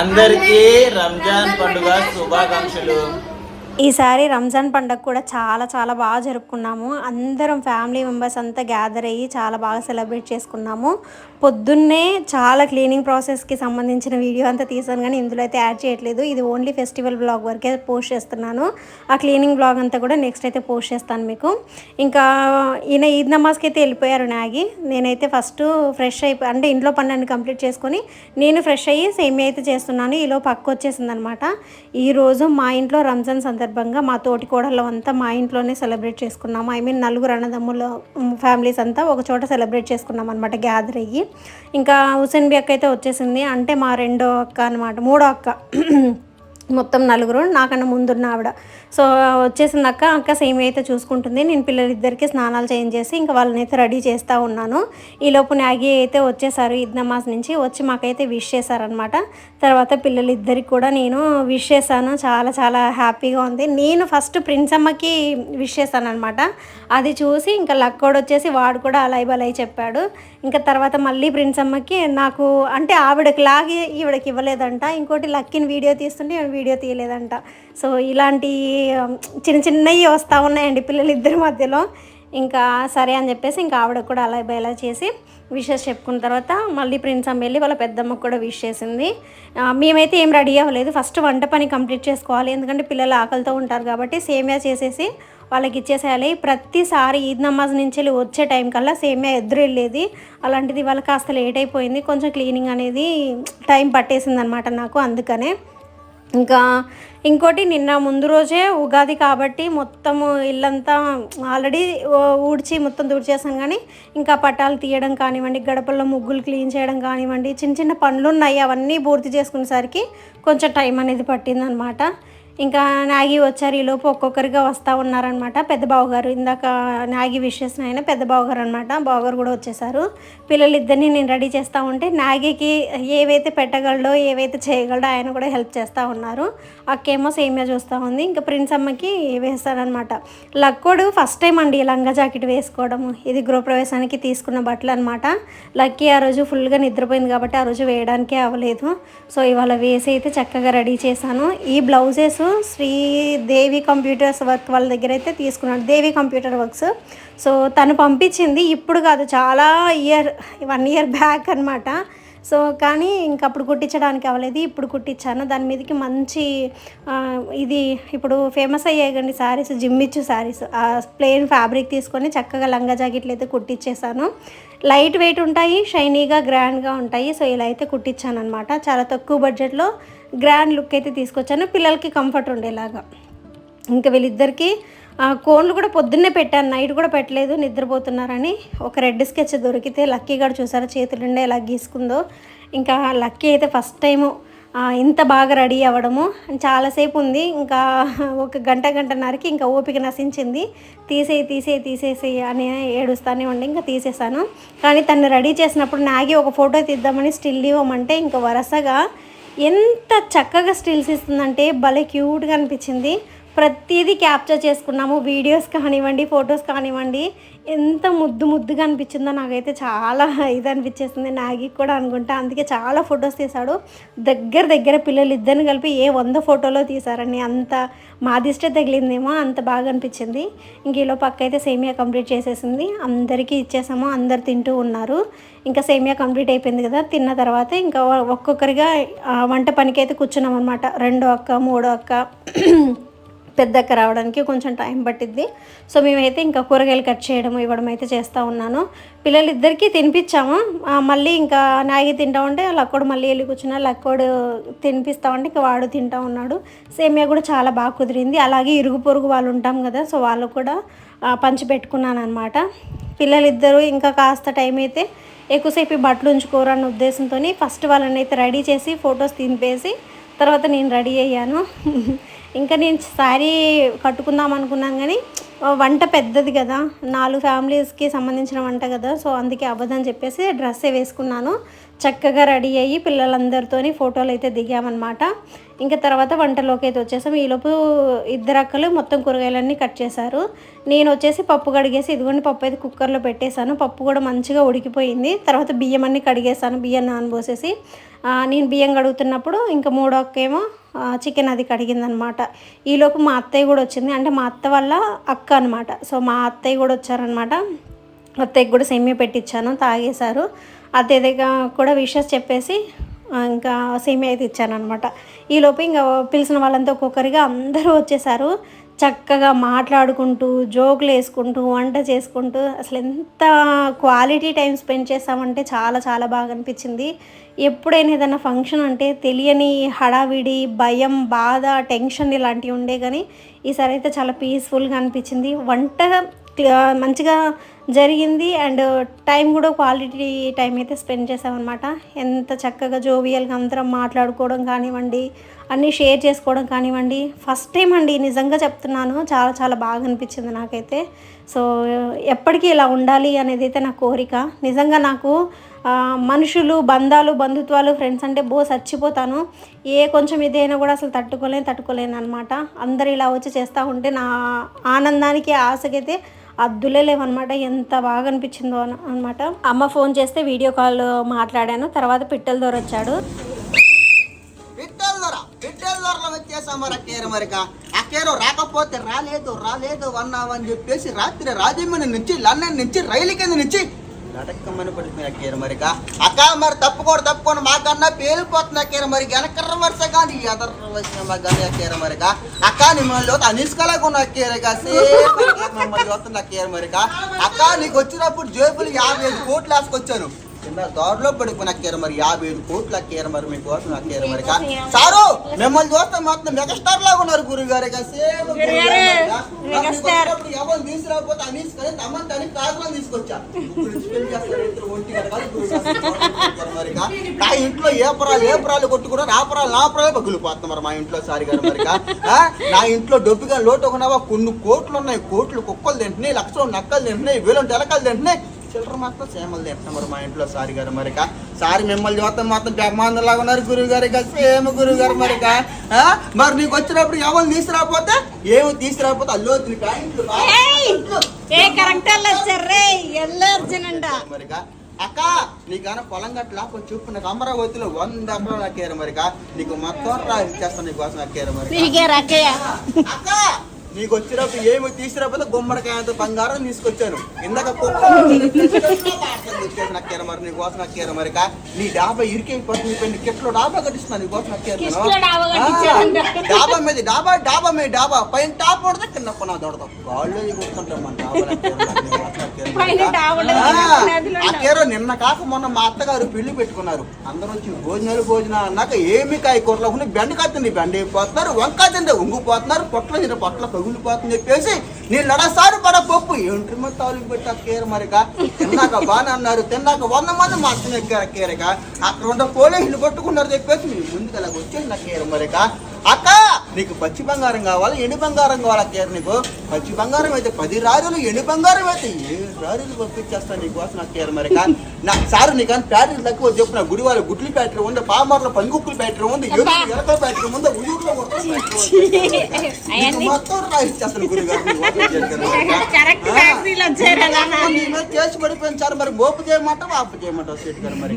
అందరికీ రంజాన్ పండుగ శుభాకాంక్షలు. ఈసారి రంజాన్ పండగ కూడా చాలా చాలా బాగా జరుపుకున్నాము. అందరం ఫ్యామిలీ మెంబర్స్ అంతా గ్యాదర్ అయ్యి చాలా బాగా సెలబ్రేట్ చేసుకున్నాము. పొద్దున్నే చాలా క్లీనింగ్ ప్రాసెస్కి సంబంధించిన వీడియో అంతా తీసాను కానీ ఇందులో అయితే యాడ్ చేయట్లేదు. ఇది ఓన్లీ ఫెస్టివల్ బ్లాగ్ వరకే పోస్ట్ చేస్తున్నాను. ఆ క్లీనింగ్ బ్లాగ్ అంతా కూడా నెక్స్ట్ అయితే పోస్ట్ చేస్తాను మీకు. ఇంకా ఈయన ఈద్ నమాజ్కి అయితే వెళ్ళిపోయారు నాగి. నేనైతే ఫస్ట్ ఫ్రెష్ అయిపోయి అంటే ఇంట్లో పనులన్నీ కంప్లీట్ చేసుకొని నేను ఫ్రెష్ అయ్యి సేమియా అయితే చేస్తున్నాను. ఈలో పక్క వచ్చేసింది అనమాట ఈరోజు మా ఇంట్లో రంజాన్ సందర్భంగా మా తోటి కోడళ్ళం అంతా మా ఇంట్లోనే సెలబ్రేట్ చేసుకున్నాము. ఐ మీన్ నలుగురు అన్నదమ్ముల ఫ్యామిలీస్ అంతా ఒక చోట సెలబ్రేట్ చేసుకున్నాం అనమాట గ్యాదర్ అయ్యి. ఇంకా హుసేన్ బి అక్క అయితే వచ్చేసింది. అంటే మా రెండో అక్క అనమాట మూడో అక్క. మొత్తం నలుగురు నాకన్నా ముందున్న ఆవిడ. సో వచ్చేసింది అక్క సేమ్ అయితే చూసుకుంటుంది. నేను పిల్లలిద్దరికి స్నానాలు చేంజ్ చేసి ఇంకా వాళ్ళని అయితే రెడీ చేస్తూ ఉన్నాను. ఈలోపు నాగి అయితే వచ్చేసారు ఈద్ నమాజ్ నుంచి వచ్చి మాకైతే విష్ చేశారనమాట తర్వాత పిల్లలిద్దరికి కూడా నేను విష్ చేశాను. చాలా చాలా హ్యాపీగా ఉంది. నేను ఫస్ట్ ప్రిన్స్ అమ్మకి విష్ చేశాను అనమాట అది చూసి ఇంకా లక్కోడు వచ్చేసి వాడు కూడా అలాయ్ బలాయ్ చెప్పాడు. ఇంకా తర్వాత మళ్ళీ ప్రిన్స్ అమ్మకి నాకు అంటే ఆవిడకి లాగి ఈవిడకి ఇవ్వలేదంట. ఇంకోటి లక్కిని వీడియో తీస్తుంటే వీడియో తీయలేదంట. సో ఇలాంటి చిన్న చిన్నవి వస్తూ ఉన్నాయండి పిల్లలు ఇద్దరి మధ్యలో. ఇంకా సరే అని చెప్పేసి ఇంకా ఆవిడ కూడా అలా బయలా చేసి విషెస్ చెప్పుకున్న తర్వాత మళ్ళీ ప్రిన్స్ అమ్మ వెళ్ళి వాళ్ళ పెద్దమ్మకు కూడా విష్ చేసింది. మేమైతే ఏం రెడీ అవ్వలేదు. ఫస్ట్ వంట పని కంప్లీట్ చేసుకోవాలి. ఎందుకంటే పిల్లలు ఆకలితో ఉంటారు కాబట్టి సేమియా చేసేసి వాళ్ళకి ఇచ్చేసేయాలి. ప్రతిసారి ఈద్ నమాజ్ నుంచి వెళ్ళి వచ్చే టైం కల్లా సేమియా ఎదురు వెళ్ళేది. అలాంటిది వాళ్ళకి కాస్త లేట్ అయిపోయింది. కొంచెం క్లీనింగ్ అనేది టైం పట్టేసింది అనమాట నాకు అందుకనే. ఇంకా ఇంకోటి నిన్న ముందు రోజే ఉగాది కాబట్టి మొత్తము ఇల్లంతా ఆల్రెడీ ఊడ్చి మొత్తం తుడిచేసాను కానీ ఇంకా పటాలు తీయడం కానివ్వండి గడపల్లో ముగ్గులు క్లీన్ చేయడం కానివ్వండి చిన్న చిన్న పనులు ఉన్నాయి అవన్నీ పూర్తి చేసుకునేసరికి కొంచెం టైం అనేది పట్టిందనమాట. ఇంకా నాగి వచ్చారు ఈలోపు ఒక్కొక్కరిగా వస్తూ ఉన్నారనమాట పెద్ద బావగారు ఇందాక నాగి విషెస్ ఆయన పెద్ద బావగారు అనమాట బావగారు కూడా వచ్చేసారు. పిల్లలిద్దరిని నేను రెడీ చేస్తూ ఉంటే నాగికి ఏవైతే పెట్టగలడో ఏవైతే చేయగలడో ఆయన కూడా హెల్ప్ చేస్తూ ఉన్నారు. అక్కేమో సేమియా చూస్తూ ఉంది. ఇంకా ప్రిన్స్ అమ్మకి వేస్తారనమాట లక్కోడు ఫస్ట్ టైం అండి ఈ లంగా జాకెట్ వేసుకోవడము. ఇది గృహప్రవేశానికి తీసుకున్న బట్టలు అనమాట లక్కీ ఆ రోజు ఫుల్గా నిద్రపోయింది కాబట్టి ఆ రోజు వేయడానికే అవ్వలేదు. సో ఇవాళ వేసి అయితే చక్కగా రెడీ చేశాను. ఈ బ్లౌజెస్ శ్రీదేవి కంప్యూటర్స్ వర్క్ వాళ్ళ దగ్గర అయితే తీసుకున్నాను దేవి కంప్యూటర్ వర్క్స్. సో తను పంపించింది ఇప్పుడు కాదు చాలా ఇయర్ వన్ ఇయర్ బ్యాక్ అనమాట సో కానీ ఇంక అప్పుడు కుట్టించడానికి అవ్వలేదు ఇప్పుడు కుట్టించాను. దాని మీదకి మంచి ఇది ఇప్పుడు ఫేమస్ అయ్యాయండి శారీస్ జిమ్మిచ్చు శారీస్ ఆ ప్లెయిన్ ఫ్యాబ్రిక్ తీసుకొని చక్కగా లంగా జాకెట్లు అయితే కుట్టించేసాను లైట్ వెయిట్ ఉంటాయి షైనీగా గ్రాండ్గా ఉంటాయి. సో ఇలా అయితే కుట్టించాను అనమాట చాలా తక్కువ బడ్జెట్లో గ్రాండ్ లుక్ అయితే తీసుకొచ్చాను. పిల్లలకి కంఫర్ట్ ఉండేలాగా. ఇంకా వీళ్ళిద్దరికీ కోన్లు కూడా పొద్దున్నే పెట్టాను నైట్ కూడా పెట్టలేదు నిద్రపోతున్నారని. ఒక రెడ్ స్కెచ్ దొరికితే లక్కీ గారు చూసారా చేతులు ఎలా గీసుకుందో. ఇంకా లక్కీ అయితే ఫస్ట్ టైము ఇంత బాగా రెడీ అవ్వడము. చాలాసేపు ఉంది ఇంకా ఒక గంట గంటన్నరకి ఇంకా ఓపిక నశించింది. తీసేయి తీసేయి తీసేసేయి అని ఏడుస్తానే ఉండి ఇంకా తీసేసాను కానీ తను రెడీ చేసినప్పుడు నాగి ఒక ఫోటో తీద్దామని స్టిల్ ఇవ్వమంటే ఇంకా వరుసగా ఎంత చక్కగా స్టిల్స్ ఇస్తుందంటే భలే క్యూట్గా అనిపించింది. ప్రతిదీ క్యాప్చర్ చేసుకున్నాము. వీడియోస్ కానివ్వండి ఫొటోస్ కానివ్వండి. ఎంత ముద్దు ముద్దుగా అనిపించిందో నాకైతే చాలా ఇది అనిపించేసింది. నాగి కూడా అనుకుంటా. అందుకే చాలా ఫొటోస్ తీశాడు. దగ్గర దగ్గర పిల్లలు ఇద్దరిని కలిపి ఏ వంద ఫోటోలో తీశారని అంత మా దిష్టే తగిలిందేమో అంత బాగా అనిపించింది. ఇంక ఈలో పక్క అయితే సేమియా కంప్లీట్ చేసేసింది. అందరికీ ఇచ్చేసాము. అందరు తింటూ ఉన్నారు. ఇంకా సేమియా కంప్లీట్ అయిపోయింది కదా. తిన్న తర్వాత ఇంకా ఒక్కొక్కరిగా వంట పనికి అయితే కూర్చున్నాం అనమాట రెండో అక్క మూడో అక్క పెద్దక్క రావడానికి కొంచెం టైం పట్టిద్ది. సో మేమైతే ఇంకా కూరగాయలు కట్ చేయడం ఇవ్వడం అయితే చేస్తూ ఉన్నాను. పిల్లలిద్దరికీ తినిపించాము మళ్ళీ ఇంకా నాగి తింటా ఉంటే లక్కోడు మళ్ళీ వెళ్ళి కూర్చున్నా లక్కోడు తినిపిస్తా ఉంటే ఇంకా వాడు తింటా ఉన్నాడు. సేమియా కూడా చాలా బాగా కుదిరింది. అలాగే ఇరుగు పొరుగు వాళ్ళు ఉంటాం కదా సో వాళ్ళు కూడా పంచి పెట్టుకున్నాను అనమాట పిల్లలిద్దరూ ఇంకా కాస్త టైం అయితే ఎక్కువసేపు బట్టలు ఉంచుకోరన్న ఉద్దేశంతో ఫస్ట్ వాళ్ళని అయితే రెడీ చేసి ఫొటోస్ తినిపేసి తర్వాత నేను రెడీ అయ్యాను. ఇంకా నేను శారీ కట్టుకుందాం అనుకున్నాను కానీ వంట పెద్దది కదా. నాలుగు ఫ్యామిలీస్కి సంబంధించిన వంట కదా. సో అందుకే అవ్వదని చెప్పేసి డ్రెస్సే వేసుకున్నాను. చక్కగా రెడీ అయ్యి పిల్లలందరితోని ఫోటోలు అయితే దిగామన్నమాట. ఇంకా తర్వాత వంటలోకి అయితే వచ్చేసాం. ఈలోపు ఇద్దరు అక్కలు మొత్తం కూరగాయలన్నీ కట్ చేశారు. నేను వచ్చేసి పప్పు కడిగేసి ఇదిగోండి పప్పు అయితే కుక్కర్లో పెట్టేశాను. పప్పు కూడా మంచిగా ఉడికిపోయింది. తర్వాత బియ్యం అన్ని కడిగేసాను బియ్యం నానబోసేసి. నేను బియ్యం కడుగుతున్నప్పుడు ఇంకా మూడో ఒక్కేమో చికెన్ అది కడిగిందనమాట. ఈలోపు మా అత్తయ్య కూడా వచ్చింది. అంటే మా అత్త వల్ల అక్క అనమాట. సో మా అత్తయ్య కూడా వచ్చారనమాట. అత్తయ్యకి కూడా సేమియా పెట్టించాను తాగేశారు. అత్తయ్య దగ్గర కూడా విషెస్ చెప్పేసి ఇంకా సేమియా అయితే ఇచ్చానమాట ఈలోపు ఇంకా పిలిచిన వాళ్ళంతా ఒక్కొక్కరిగా అందరూ వచ్చేసారు. చక్కగా మాట్లాడుకుంటూ జోకులు వేసుకుంటూ వంట చేసుకుంటూ అసలు ఎంత క్వాలిటీ టైం స్పెండ్ చేస్తామంటే చాలా చాలా బాగా అనిపించింది. ఎప్పుడైనా ఏదైనా ఫంక్షన్ అంటే తెలియని హడావిడి భయం బాధ టెన్షన్ ఇలాంటివి ఉండే కానీ ఈసారి అయితే చాలా పీస్ఫుల్గా అనిపించింది. వంట మంచిగా జరిగింది అండ్ టైం కూడా క్వాలిటీ టైం అయితే స్పెండ్ చేసామన్నమాట ఎంత చక్కగా జోవియల్గా అందరం మాట్లాడుకోవడం కానివ్వండి అన్నీ షేర్ చేసుకోవడం కానివ్వండి. ఫస్ట్ టైం అండి నిజంగా చెప్తున్నాను. చాలా చాలా బాగా అనిపించింది నాకైతే. సో ఎప్పటికీ ఇలా ఉండాలి అనేది అయితే నా కోరిక. నిజంగా నాకు మనుషులు బంధాలు బంధుత్వాలు ఫ్రెండ్స్ అంటే బో చచ్చిపోతాను. ఏ కొంచెం ఇదైనా కూడా అసలు తట్టుకోలేను తట్టుకోలేను అనమాట అందరు ఇలా వచ్చి చేస్తూ ఉంటే నా ఆనందానికి ఆశకైతే అద్దులే లేవన్నమాట. ఎంత బాగా అనిపించిందో అనమాట అమ్మ ఫోన్ చేస్తే వీడియో కాల్ మాట్లాడాను. తర్వాత పిట్టల దొర వచ్చాడు వచ్చేసాం మరి అక్కేరు మరిక. అక్కేరు రాకపోతే రాలేదు రాలేదు అన్నావని చెప్పేసి రాత్రి రాజమండ్రి నుంచి లండన్ నుంచి రైలు కింద నుంచి లటక్కమని పడిపోయి అక్కేరు మరిక. అక్క మరి తప్పుకోడు తప్పుకోండి మాకన్నా పేలిపోతుంది అక్కేరు మరి వెనకర్ర వరుస కానీ ఎదర వచ్చిన మా కానీ అక్కేరు మరిక. అక్క మిమ్మల్ని అనిసుకోలేకుండా అక్కేరుగా మిమ్మల్ని చూస్తుంది అక్కేరు మరిక. అక్క నీకు వచ్చినప్పుడు జేబులు యాభై ఐదు కోట్లు వేసుకొచ్చాను కింద దారిలో పడిపోయిన అక్కేరు మరి. యాభై ఐదు కోట్లు అక్కేరు మరి మీకోసం అక్కేరు మరి. సారు మిమ్మల్ని చూస్తే మొత్తం మెగాస్టార్ లాగా ఉన్నారు గురువు గారు ఎవరు తీసుకురాకపోతే అనీస్ కానీ తమ్మని తని కాకులను తీసుకొచ్చా. నా ఇంట్లో ఏ పరాలు ఏ పరాలు కొట్టుకున్నారు ఆ పరాలు నా పరాలు పగులిపోతున్నారు మరి మా ఇంట్లో సారి గారు మరి? నా ఇంట్లో డబ్బుగా లోటు ఒకనావా? కొన్ని కోట్లు ఉన్నాయి. కోట్లు కుక్కలు తింటున్నాయి లక్షలు నక్కలు తింటున్నాయి వేలు తెలకలు తింటున్నాయి. చిల్లర మాత్రం సేమలు మరి మా ఇంట్లో సారి గారు మరిక. సారి మిమ్మల్ని చూస్తే మాత్రం బ్రహ్మాండంలాగా ఉన్నారు గురువు గారు ఇక సేమ గురువు గారు మరిక? మరి నీకు వచ్చినప్పుడు ఎవరు తీసుకురాకపోతే? ఏమి తీసుకురాకపోతే? అల్లు మరిక? అక్క నీకన్నా పొలం గట్ల కొంచెం చూపు నాకు అమరావతిలో వంద ఎకరాలు అక్కారు మరిక. నీకు మొత్తం రా ఇచ్చేస్తాను నీకోసం అక్కారు మరి అక్క! నీకు వచ్చినప్పుడు ఏమి తీసుకురాకపోతే గుమ్మడికాయంత బంగారం తీసుకొచ్చాను. ఇందాక నక్కారు మరి నీ కోసం నక్కారు మరి. నీ డాబా ఇరికైపోతుంది నీ కిట్లో డాబా కట్టిస్తున్నాను నీ కోసం నక్కారు డాబా మీద డాబా డాబా మీద డాబా. పైన టాప్ పడితే కింద కొన దొడతాం గాళ్ళు కొడుతుంటాం మన డాబా నక్కారు మరి నీ కోసం నక్కారు మరి పైన కా. డాబా ఉండదు, ఆ, కింద ఉన్నది ఉండదు. అక్కేరో నిన్న కాక మొన్న మా అత్తగారు పెళ్ళి పెట్టుకున్నారు. అందరూ వచ్చి భోజనాలు భోజనాలు అన్నాక ఏమి కాయ కూరలో ఉన్నాయి బెండ కత్తింది బెండ అయిపోతున్నారు వంకాయ తింటే ఉంగిపోతున్నారు పొట్ల తింటే పొట్ల పగులిపోతుంది చెప్పేసి నేను లడసారి పడ పప్పు. ఏంటి మరి తాలికి పెట్టా అక్కేరు మరిక తిన్నాక బాగానే అన్నారు. తిన్నాక వంద మంది మా అత్తని ఎక్కారు అక్కేరక అక్కడ ఉన్న పోలీసులు కొట్టుకున్నారు చెప్పేసి మీరు ముందుకు అలా వచ్చేసి నక్కేరు మరిక అక్క! నీకు పచ్చి బంగారం కావాలి ఎండు బంగారం కావాలి అక్కేరు నీకు? పచ్చి బంగారం అయితే పది రాజులు ఎండు బంగారం అయితే ఏడు రాజులు పంపించేస్తాను నీకోసం అక్కేరు మరి కా- నా సార్ నీకు అని ప్యాటరీ తక్కువ చెప్పు నా గుడి వాళ్ళ గుడ్లు ప్యాటరీ ఉంది పామర్లో పంగుక్కులు ప్యాటరీ ఉంది ఎరుపు ఎలక ప్యాటరీ ఉంది ఉయ్యూరులో. నీకు మొత్తం రాయిచ్చేస్తాను గురుగారు కేసు పడిపోయింది సార్ మరి మోపు చేయమంటావు? ఆపు చేయమంటావు సీట్ గారు మరి.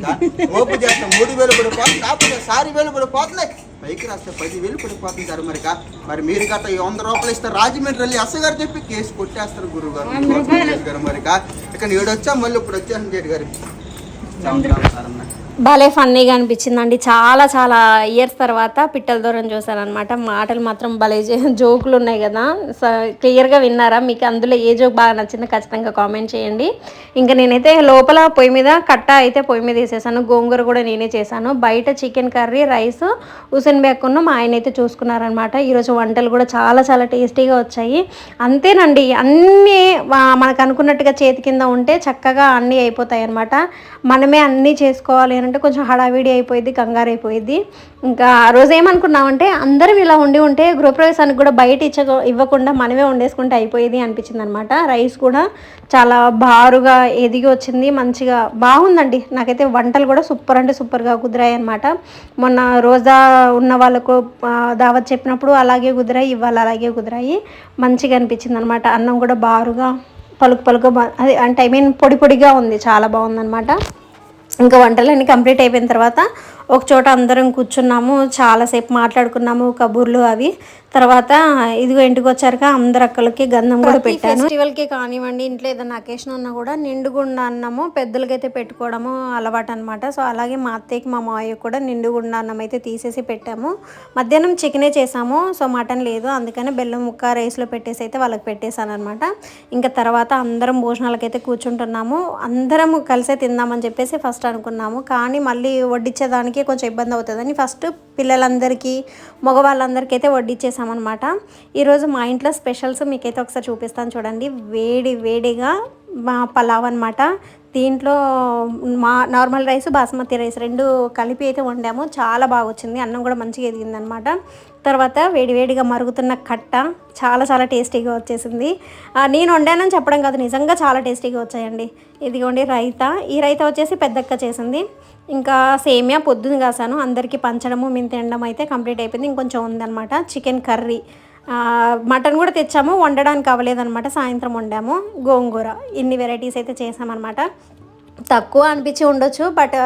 మోపు చేస్తాం మూడు వేలు పడిపోతుంది కాకపోతే సారి వేలు పడిపోతుంది పైకి రాస్తే పది వేలు పడిపోతుంది సార్ మరి. మరి మీరు ఈ వంద రూపాయలు ఇస్తే రాజమండ్రి వెళ్ళి అస్స గారు చెప్పి కేసు కొట్టేస్తారు గురువు గారు గారు మరి కా. ఇక నేడు వచ్చా మళ్ళీ ఇప్పుడు వచ్చాను జేడు గారు భలే ఫన్నీగా అనిపించిందండి. చాలా చాలా ఇయర్స్ తర్వాత పిట్టల దూరం చూసానమాట మాటలు మాత్రం భలే జోకులు ఉన్నాయి కదా. సో క్లియర్గా విన్నారా? మీకు అందులో ఏ జోక్ బాగా నచ్చిందో ఖచ్చితంగా కామెంట్ చేయండి. ఇంకా నేనైతే లోపల పొయ్యి మీద కట్ట అయితే పొయ్యి మీద వేసేసాను. గోంగూర కూడా నేనే చేశాను. బయట చికెన్ కర్రీ రైస్ హుసేన్ బేక్కున్న మా ఆయన అయితే చూసుకున్నారనమాట ఈరోజు వంటలు కూడా చాలా చాలా టేస్టీగా వచ్చాయి. అంతేనండి. అన్నీ మనకు అనుకున్నట్టుగా చేతి కింద ఉంటే చక్కగా అన్నీ అయిపోతాయి అనమాట మనమే అన్నీ చేసుకోవాలి ఏంటంటే అంటే కొంచెం హడావిడి అయిపోయింది కంగారు అయిపోయింది ఇంకా ఆ రోజు ఏమనుకున్నామంటే అందరం ఇలా ఉండి ఉంటే గృహప్రవేశానికి కూడా బయట ఇచ్చ ఇవ్వకుండా మనమే వండేసుకుంటే అయిపోయేది అనిపించింది అనమాట రైస్ కూడా చాలా బారుగా ఎదిగి వచ్చింది మంచిగా బాగుందండి. నాకైతే వంటలు కూడా సూపర్ అంటే సూపర్గా కుదిరాయి అనమాట మొన్న రోజా ఉన్న వాళ్ళకు దావత్ చెప్పినప్పుడు అలాగే కుదిరాయి ఇవాళ అలాగే కుదిరాయి. మంచిగా అనిపించింది అనమాట అన్నం కూడా బారుగా పలుకు పలుకు బా- అదే అంటే ఐ మీన్ పొడి పొడిగా ఉంది చాలా బాగుందన్నమాట. ఇంకా వంటలన్నీ కంప్లీట్ అయిపోయిన తర్వాత ఒక చోట అందరం కూర్చున్నాము చాలాసేపు మాట్లాడుకున్నాము కబుర్లు అవి. తర్వాత ఇదిగో ఇంటికి వచ్చాక అందరు అక్కలకి గంధం కూడా పెట్టాను. ఫెస్టివల్కి కానివ్వండి ఇంట్లో ఏదైనా అకేషన్ ఉన్నా కూడా నిండుగుండ అన్నము పెద్దలకైతే పెట్టుకోవడము అలవాటు అనమాట సో అలాగే మా అత్తయ్యకి మా మావయ్య కూడా నిండుగుండ అన్నం అయితే తీసేసి పెట్టాము. మధ్యాహ్నం చికెనే చేసాము. సో మటన్ లేదు. అందుకని బెల్లం ముక్క రైస్లో పెట్టేసి అయితే వాళ్ళకి పెట్టేశాను అనమాట ఇంకా తర్వాత అందరం భోజనాలకైతే కూర్చుంటున్నాము. అందరం కలిసే తిందామని చెప్పేసి ఫస్ట్ అనుకున్నాము. కానీ మళ్ళీ వడ్డించేదానికి కొంచెం ఇబ్బంది అవుతుందని ఫస్ట్ పిల్లలందరికీ మగవాళ్ళందరికీ అయితే వడ్డిచ్చేసామన్నమాట. ఈరోజు మా ఇంట్లో స్పెషల్స్ మీకైతే ఒకసారి చూపిస్తాను చూడండి. వేడి వేడిగా మా పలావ్ అనమాట దీంట్లో మా నార్మల్ రైస్ బాస్మతి రైస్ రెండు కలిపి అయితే వండాము. చాలా బాగా వచ్చింది అన్నం కూడా మంచిగా ఎదిగిందనమాట తర్వాత వేడివేడిగా మరుగుతున్న కట్ట చాలా చాలా టేస్టీగా వచ్చేసింది. నేను వండానని చెప్పడం కాదు నిజంగా చాలా టేస్టీగా వచ్చాయండి. ఇదిగోండి రైతా. ఈ రైతా వచ్చేసి పెద్దక్క చేసింది. ఇంకా సేమియా పొద్దున కాసాను. అందరికీ పంచడము మేము తినడం అయితే కంప్లీట్ అయిపోయింది. ఇంకొంచెం ఉందన్నమాట చికెన్ కర్రీ. మటన్ కూడా తెచ్చాము. వండడానికి అవ్వలేదన్నమాట. సాయంత్రం వండాము. గోంగూర. ఇన్ని వెరైటీస్ అయితే చేసామన్నమాట. తక్కువ అనిపించి ఉండొచ్చు బట్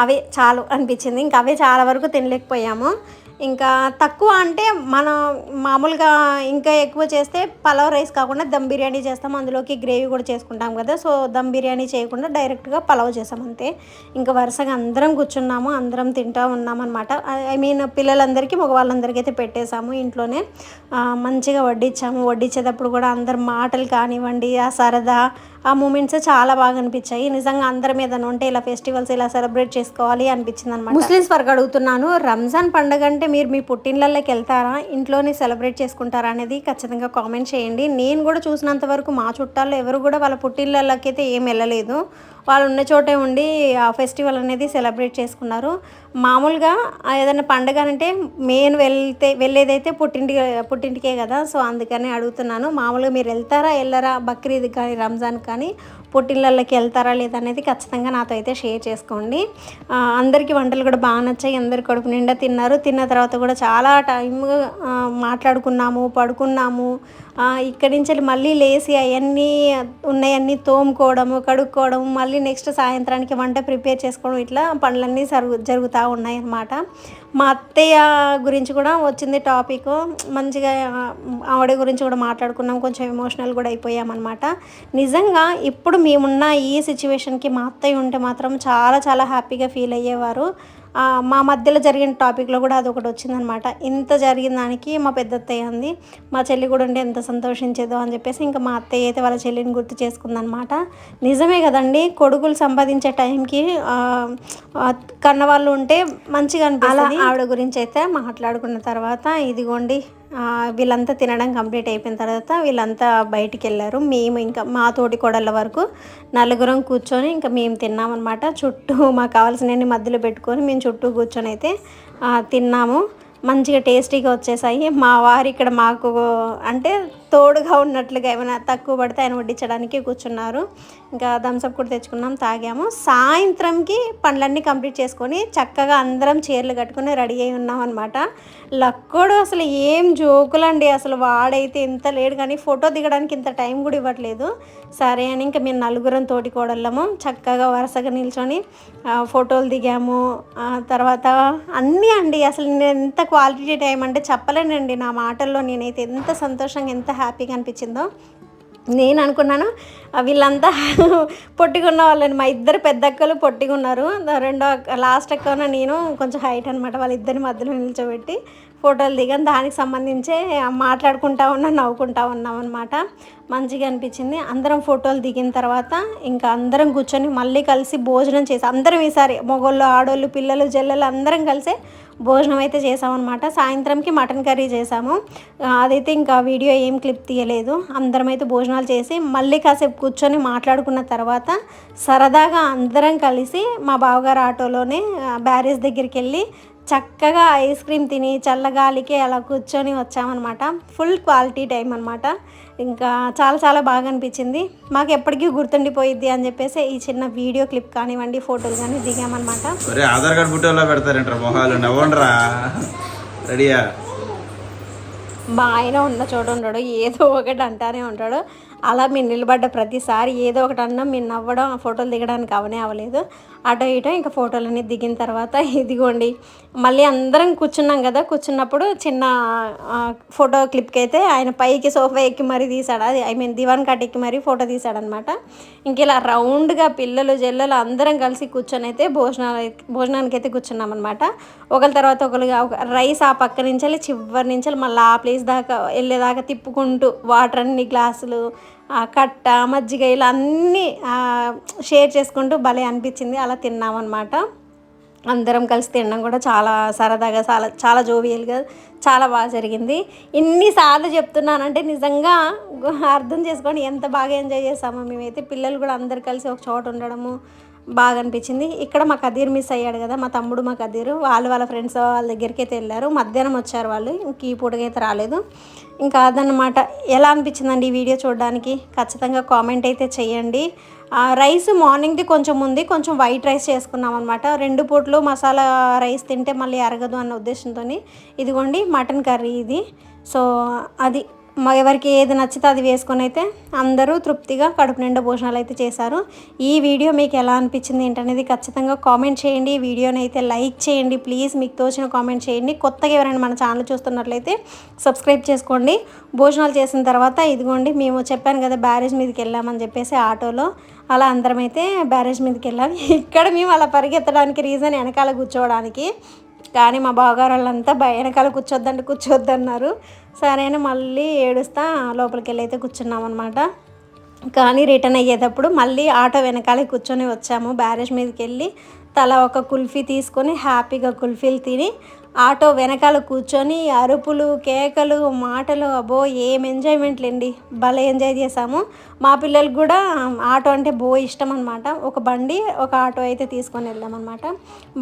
అవే చాలు అనిపించింది. ఇంకా అవే చాలా వరకు తినలేకపోయాము. ఇంకా తక్కువ అంటే మనం మామూలుగా ఇంకా ఎక్కువ చేస్తే పలావ్ రైస్ కాకుండా దమ్ బిర్యానీ చేస్తాం. అందులోకి గ్రేవీ కూడా చేసుకుంటాం కదా. సో దమ్ బిర్యానీ చేయకుండా డైరెక్ట్గా పలావ్ చేసాం అంతే. ఇంకా వరుసగా అందరం కూర్చున్నాము. అందరం తింటూ ఉన్నామన్నమాట. ఐ మీన్ పిల్లలందరికీ మగవాళ్ళందరికీ అయితే పెట్టేశాము ఇంట్లోనే. మంచిగా వడ్డించాము వడ్డించేటప్పుడు కూడా అందరు మాటలు కానివ్వండి ఆ సరదా ఆ మూమెంట్స్ చాలా బాగా అనిపించాయి. నిజంగా అందరం ఏదైనా ఉంటే ఇలా ఫెస్టివల్స్ ఇలా సెలబ్రేట్ చేసుకోవాలి అనిపించింది అనమాట ముస్లిమ్స్ వరకు అడుగుతున్నాను. రంజాన్ పండుగ అంటే మీరు మీ పుట్టినలకి వెళ్తారా? ఇంట్లోనే సెలబ్రేట్ చేసుకుంటారా అనేది ఖచ్చితంగా కామెంట్ చేయండి. నేను కూడా చూసినంత వరకు మా చుట్టాల్లో ఎవరు కూడా వాళ్ళ పుట్టినలకి అయితే ఏం వెళ్ళలేదు. వాళ్ళు ఉన్న చోటే ఉండి ఆ ఫెస్టివల్ అనేది సెలబ్రేట్ చేసుకున్నారు. మామూలుగా ఏదైనా పండుగ అంటే మెయిన్ వెళ్తే వెళ్ళేదైతే పుట్టింటి పుట్టింటికే కదా. సో అందుకని అడుగుతున్నాను. మామూలుగా మీరు వెళ్తారా వెళ్ళరా బక్రీద్ కానీ రంజాన్ కానీ పుట్టిళ్ళకి వెళ్తారా లేదా అనేది ఖచ్చితంగా నాతో అయితే షేర్ చేసుకోండి. అందరికీ వంటలు కూడా బాగా నచ్చాయి. అందరి కడుపు నిండా తిన్నారు. తిన్న తర్వాత కూడా చాలా టైం మాట్లాడుకున్నాము పడుకున్నాము. ఇక్కడి నుంచి వెళ్ళి మళ్ళీ లేచి అవన్నీ ఉన్నాయన్నీ తోముకోవడము కడుక్కోవడము మళ్ళీ నెక్స్ట్ సాయంత్రానికి వంట ప్రిపేర్ చేసుకోవడం ఇట్లా పనులన్నీ జరుగు జరుగుతూ ఉన్నాయి అన్నమాట మా అత్తయ్య గురించి కూడా వచ్చింది టాపిక్. మంచిగా ఆవిడ గురించి కూడా మాట్లాడుకున్నాం. కొంచెం ఎమోషనల్ కూడా అయిపోయామన్నమాట నిజంగా ఇప్పుడు మేమున్న ఈ సిచ్యువేషన్కి మా అత్తయ్య ఉంటే మాత్రం చాలా చాలా హ్యాపీగా ఫీల్ అయ్యేవారు. మా మధ్యలో జరిగిన టాపిక్లో కూడా అది ఒకటి వచ్చిందనమాట ఇంత జరిగిన దానికి మా పెద్ద అత్తయ్య అంది మా చెల్లి కూడా ఉంటే ఎంత సంతోషించేదో అని చెప్పేసి ఇంకా మా అత్తయ్య అయితే వాళ్ళ చెల్లిని గుర్తు చేసుకుందనమాట నిజమే కదండి కొడుకులు సంపాదించే టైంకి కన్నవాళ్ళు ఉంటే మంచిగా అనిపిస్తుంది. ఆవిడ గురించి అయితే మాట్లాడుకున్న తర్వాత ఇదిగోండి వీళ్ళంతా తినడం కంప్లీట్ అయిపోయిన తర్వాత వీళ్ళంతా బయటికి వెళ్ళారు మేము ఇంకా మా తోటి కోడళ్ళ వరకు నలుగురం కూర్చొని ఇంకా మేము తిన్నామన్నమాట. చుట్టూ మాకు కావాల్సినవన్నీ మధ్యలో పెట్టుకొని మేము చుట్టూ కూర్చొని అయితే తిన్నాము. మంచిగా టేస్టీగా వచ్చేసాయి. మా వారు ఇక్కడ మాకు అంటే తోడుగా ఉన్నట్లుగా ఏమైనా తక్కువ పడితే ఆయన వడ్డించడానికి కూర్చున్నారు. ఇంకా థమ్స్అప్ కూడా తెచ్చుకున్నాం తాగాము. సాయంత్రంకి పనులన్నీ కంప్లీట్ చేసుకొని చక్కగా అందరం చీరలు కట్టుకొని రెడీ అయి ఉన్నాం అనమాట లక్కోడు అసలు ఏం జోకులండి అసలు వాడైతే ఇంత లేడు కానీ ఫోటో దిగడానికి ఇంత టైం కూడా ఇవ్వట్లేదు. సరే అని ఇంకా మేము నలుగురం తోటి కోడళ్ళము చక్కగా వరుసగా నిల్చొని ఫోటోలు దిగాము. తర్వాత అన్నీ అండి అసలు నేను ఎంత క్వాలిటీ టైం అంటే చెప్పలేనండి. నా మాటల్లో నేనైతే ఎంత సంతోషంగా ఎంత హ్యాపీగా అనిపించిందో నేను అనుకున్నాను వీళ్ళంతా పొట్టిగా ఉన్న వాళ్ళని మా ఇద్దరు పెద్ద అక్కలు పొట్టిగా ఉన్నారు రెండో అక్క లాస్ట్ అక్కన నేను కొంచెం హైట్ అనమాట వాళ్ళిద్దరి మధ్యలో నిల్చోబెట్టి ఫోటోలు దిగాను దానికి సంబంధించే మాట్లాడుకుంటా ఉన్నాం నవ్వుకుంటా ఉన్నాం అనమాట మంచిగా అనిపించింది. అందరం ఫోటోలు దిగిన తర్వాత ఇంకా అందరం కూర్చొని మళ్ళీ కలిసి భోజనం చేసి అందరం ఈసారి మొగోళ్ళు ఆడోళ్ళు పిల్లలు జల్లలు అందరం కలిసి భోజనం అయితే చేసామన్నమాట సాయంత్రంకి మటన్ కర్రీ చేసాము. అదైతే ఇంకా వీడియో ఏం క్లిప్ తీయలేదు. అందరం అయితే భోజనాలు చేసి మళ్ళీ కాసేపు కూర్చొని మాట్లాడుకున్న తర్వాత సరదాగా అందరం కలిసి మా బావగారు ఆటోలోనే బ్యారేజ్ దగ్గరికి వెళ్ళి చక్కగా ఐస్ క్రీమ్ తిని చల్లగాలికి అలా కూర్చొని వచ్చామన్నమాట. ఫుల్ క్వాలిటీ టైం అనమాట ఇంకా చాలా చాలా బాగా అనిపించింది. మాకు ఎప్పటికీ గుర్తుండిపోయిద్ది అని చెప్పేసి ఈ చిన్న వీడియో క్లిప్ కానివ్వండి ఫోటోలు కానీ దిగామన్నమాట. ఆధార్ కార్డు ఫోటోలో పెడతారంటారు మొహాలు నవ్వండిరా. రెడీయా? మా ఆయన ఉన్న చోట ఉండడు ఏదో ఒకటి అంటానే ఉంటాడు. అలా మీరు నిలబడ్డ ప్రతిసారి ఏదో ఒకటి అన్నా మీరు నవ్వడం ఫోటోలు దిగడానికి అవనే అవ్వలేదు అటో ఇటో ఇంకా ఫోటోలన్నీ దిగిన తర్వాత ఇదిగోండి. మళ్ళీ అందరం కూర్చున్నాం కదా కూర్చున్నప్పుడు చిన్న ఫోటో క్లిప్కి అయితే ఆయన పైకి సోఫా ఎక్కి మరీ తీశాడు. అది ఐ మీన్ దివాన్ కట్ ఎక్కి మరీ ఫోటో తీసాడనమాట ఇంక ఇలా రౌండ్గా పిల్లలు జల్లలు అందరం కలిసి కూర్చొని అయితే భోజనాలు భోజనానికి అయితే కూర్చున్నాం అనమాట ఒకరి తర్వాత ఒకరుగా ఒక రైస్ ఆ పక్క నుంచి వెళ్ళి చివరి నుంచి మళ్ళీ ఆ ప్లేస్ దాకా వెళ్ళేదాకా తిప్పుకుంటూ వాటర్ అన్ని గ్లాసులు కట్ట మజ్జిగ ఇలా అన్నీ షేర్ చేసుకుంటూ భలే అనిపించింది. అలా తిన్నామన్నమాట. అందరం కలిసి తినడం కూడా చాలా సరదాగా చాలా చాలా జోవియల్గా చాలా బాగా జరిగింది. ఇన్నిసార్లు చెప్తున్నానంటే నిజంగా అర్థం చేసుకొని ఎంత బాగా ఎంజాయ్ చేసామో మేమైతే. పిల్లలు కూడా అందరు కలిసి ఒక చోట ఉండడము బాగా అనిపించింది. ఇక్కడ మా కదీర్ మిస్ అయ్యాడు కదా మా తమ్ముడు మా కదీరు. వాళ్ళు వాళ్ళ ఫ్రెండ్స్ వాళ్ళ దగ్గరికి అయితే వెళ్ళారు. మధ్యాహ్నం వచ్చారు వాళ్ళు. ఇంక ఈ పూటకైతే రాలేదు. ఇంకా అదనమాట ఎలా అనిపించిందండి ఈ వీడియో చూడడానికి? ఖచ్చితంగా కామెంట్ అయితే చేయండి. ఆ, రైస్ మార్నింగ్ది కొంచెం ఉంది కొంచెం వైట్ రైస్ చేసుకున్నాం అనమాట రెండు పూట్లు మసాలా రైస్ తింటే మళ్ళీ అరగదు అన్న ఉద్దేశంతో ఇదిగోండి మటన్ కర్రీ ఇది. సో అది ఎవరికి ఏది నచ్చితే అది వేసుకొని అయితే అందరూ తృప్తిగా కడుపు నిండా భోజనాలు అయితే చేశారు. ఈ వీడియో మీకు ఎలా అనిపించింది ఏంటనేది ఖచ్చితంగా కామెంట్ చేయండి. ఈ వీడియోని అయితే లైక్ చేయండి. ప్లీజ్ మీకు తోచిన కామెంట్ చేయండి. కొత్తగా ఎవరైనా మన ఛానల్ చూస్తున్నట్లయితే సబ్స్క్రైబ్ చేసుకోండి. భోజనాలు చేసిన తర్వాత ఇదిగోండి మేము చెప్పాను కదా బ్యారేజ్ మీదకి వెళ్ళామని చెప్పేసి ఆటోలో అలా అందరం అయితే బ్యారేజ్ మీదకి వెళ్ళాం ఇక్కడ మేము అలా పరిగెత్తడానికి రీజన్ వెనకాల కూర్చోవడానికి కానీ మా బావగారు వాళ్ళంతా భయ వెనకాల కూర్చోద్దంటే కూర్చోద్దన్నారు. సరే అని మళ్ళీ ఏడుస్తా లోపలికి వెళ్ళి అయితే కూర్చున్నాం అనమాట కానీ రిటర్న్ అయ్యేటప్పుడు మళ్ళీ ఆటో వెనకాలే కూర్చొని వచ్చాము. బ్యారేజ్ మీదకి వెళ్ళి తల ఒక కుల్ఫీ తీసుకొని హ్యాపీగా కుల్ఫీలు తిని ఆటో వెనకాల కూర్చొని అరుపులు కేకలు మాటలు అబ్బో ఏం ఎంజాయ్మెంట్లేండి భలే ఎంజాయ్ చేసాము మా పిల్లలకు కూడా ఆటో అంటే బో ఇష్టం అనమాట ఒక బండి ఒక ఆటో అయితే తీసుకొని వెళ్ళామన్నమాట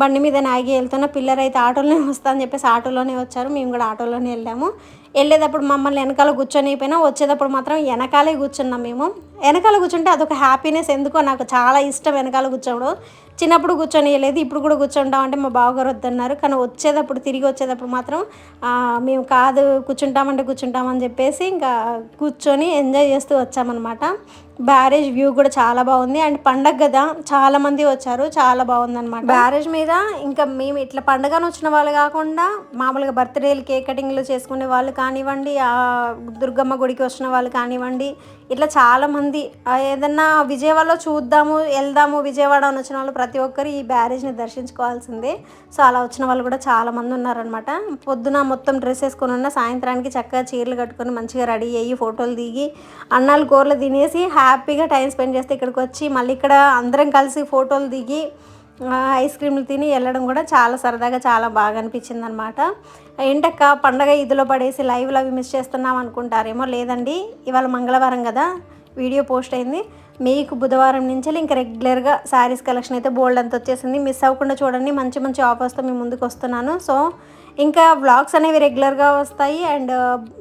బండి మీద నాగి వెళ్తున్న పిల్లలు అయితే ఆటోలోనే వస్తా అని చెప్పేసి ఆటోలోనే వచ్చారు. మేము కూడా ఆటోలోనే వెళ్ళాము. వెళ్ళేటప్పుడు మమ్మల్ని వెనకాల కూర్చొనిపోయినా వచ్చేటప్పుడు మాత్రం వెనకాలే కూర్చున్నాం మేము. వెనకాల కూర్చుంటే అదొక హ్యాపీనెస్ ఎందుకో నాకు చాలా ఇష్టం వెనకాల కూర్చోవడం. చిన్నప్పుడు కూర్చొని వెళ్ళేది ఇప్పుడు కూడా కూర్చుంటాం అంటే మా బావగారు వద్దన్నారు. కానీ వచ్చేటప్పుడు తిరిగి వచ్చేటప్పుడు మాత్రం మేము కాదు కూర్చుంటామంటే కూర్చుంటామని చెప్పేసి ఇంకా కూర్చొని ఎంజాయ్ చేస్తూ వచ్చామన్నమాట. బ్యారేజ్ వ్యూ కూడా చాలా బాగుంది. అండ్ పండగ కదా చాలా మంది వచ్చారు. చాలా బాగుంది అనమాట బ్యారేజ్ మీద ఇంకా మేము ఇట్లా పండగను వచ్చిన వాళ్ళు కాకుండా మామూలుగా బర్త్డేలు కేక్ కటింగ్లు చేసుకునే వాళ్ళు కానివ్వండి ఆ దుర్గమ్మ గుడికి వచ్చిన వాళ్ళు కానివ్వండి ఇట్లా చాలామంది ఏదన్నా విజయవాడలో చూద్దాము వెళ్దాము విజయవాడ అని వచ్చిన వాళ్ళు ప్రతి ఒక్కరు ఈ బ్యారేజ్ని దర్శించుకోవాల్సిందే. సో అలా వచ్చిన వాళ్ళు కూడా చాలామంది ఉన్నారనమాట పొద్దున మొత్తం డ్రెస్ వేసుకొని ఉన్న సాయంత్రానికి చక్కగా చీరలు కట్టుకొని మంచిగా రెడీ అయ్యి ఫోటోలు దిగి అన్నాలు కూరలు తినేసి హ్యాపీగా టైం స్పెండ్ చేస్తే ఇక్కడికి వచ్చి మళ్ళీ ఇక్కడ అందరం కలిసి ఫోటోలు దిగి ఐస్ క్రీమ్లు తిని వెళ్ళడం కూడా చాలా సరదాగా చాలా బాగా అనిపించింది అనమాట ఏంటక్క పండగ ఇదిలో పడేసి లైవ్లో అవి మిస్ చేస్తున్నాం అనుకుంటారేమో లేదండి. ఇవాళ మంగళవారం కదా వీడియో పోస్ట్ అయింది. మీకు బుధవారం నుంచి ఇంకా రెగ్యులర్గా శారీస్ కలెక్షన్ అయితే బోల్డ్ అంత వచ్చేసింది. మిస్ అవ్వకుండా చూడండి మంచి మంచి ఆఫర్స్తో మీ ముందుకు వస్తున్నాను. సో ఇంకా వ్లాగ్స్ అనేవి రెగ్యులర్గా వస్తాయి అండ్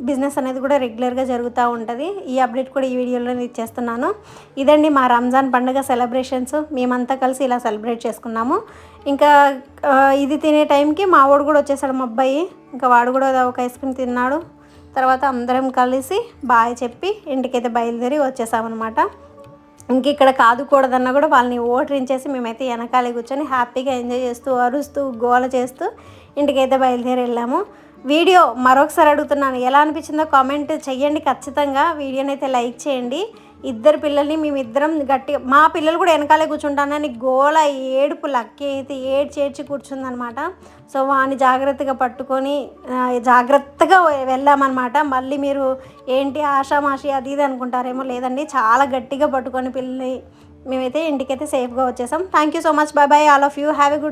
బిజినెస్ అనేది కూడా రెగ్యులర్గా జరుగుతూ ఉంటుంది. ఈ అప్డేట్ కూడా ఈ వీడియోలో ఇచ్చేస్తున్నాను. ఇదండి మా రంజాన్ పండుగ సెలబ్రేషన్స్. మేమంతా కలిసి ఇలా సెలబ్రేట్ చేసుకున్నాము. ఇంకా ఇది తినే టైంకి మా వాడు కూడా వచ్చేసాడు మా అబ్బాయి. ఇంకా వాడు కూడా ఒక ఐస్ క్రీమ్ తిన్నాడు. తర్వాత అందరం కలిసి బాయ్ చెప్పి ఇంటికైతే బయలుదేరి వచ్చేసామన్నమాట. ఇంక ఇక్కడ కాదుకూడదన్నా కూడా వాళ్ళని ఓటరించేసి మేమైతే వెనకాలే కూర్చొని హ్యాపీగా ఎంజాయ్ చేస్తూ అరుస్తూ గోల చేస్తూ ఇంటికైతే బయలుదేరి వెళ్ళాము వీడియో మరొకసారి అడుగుతున్నాను ఎలా అనిపించిందో కామెంట్ చెయ్యండి ఖచ్చితంగా. వీడియోని అయితే లైక్ చేయండి. ఇద్దరు పిల్లల్ని మేమిద్దరం గట్టి మా పిల్లలు కూడా వెనకాలే కూర్చుంటానని గోల ఏడుపు లక్కి అయితే ఏడ్చి ఏడ్చి కూర్చుందనమాట. సో వాని జాగ్రత్తగా పట్టుకొని జాగ్రత్తగా వెళ్ళామన్నమాట మళ్ళీ మీరు ఏంటి ఆషామాషి అది ఇది అనుకుంటారేమో లేదండి. చాలా గట్టిగా పట్టుకొని పిల్లల్ని మేమైతే ఇంటికైతే సేఫ్గా వచ్చేసాం. Thank you so much bye bye all of you have a good